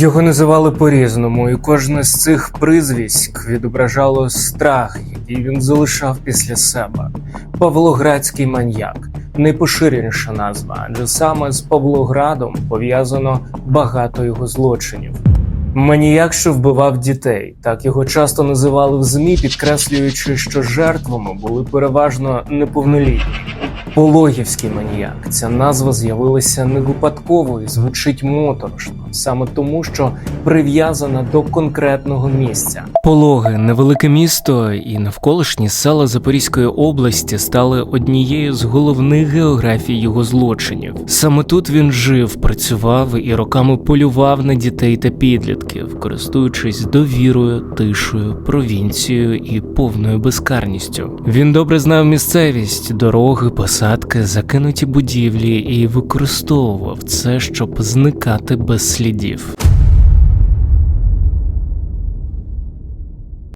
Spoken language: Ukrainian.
Його називали по-різному, і кожне з цих призвіськ відображало страх, який він залишав після себе. Павлоградський маньяк найпоширеніша назва, адже саме з Павлоградом пов'язано багато його злочинів. Маніяк, що вбивав дітей, так його часто називали в ЗМІ, підкреслюючи, що жертвами були переважно неповнолітні. Пологівський маніяк. Ця назва з'явилася не випадково і звучить моторошно, саме тому, що прив'язана до конкретного місця. Пологи, невелике місто і навколишні села Запорізької області стали однією з головних географій його злочинів. Саме тут він жив, працював і роками полював на дітей та підлітків, користуючись довірою, тишою, провінцією і повною безкарністю. Він добре знав місцевість, дороги, посадки, закинуті будівлі і використовував це, щоб зникати без слідів.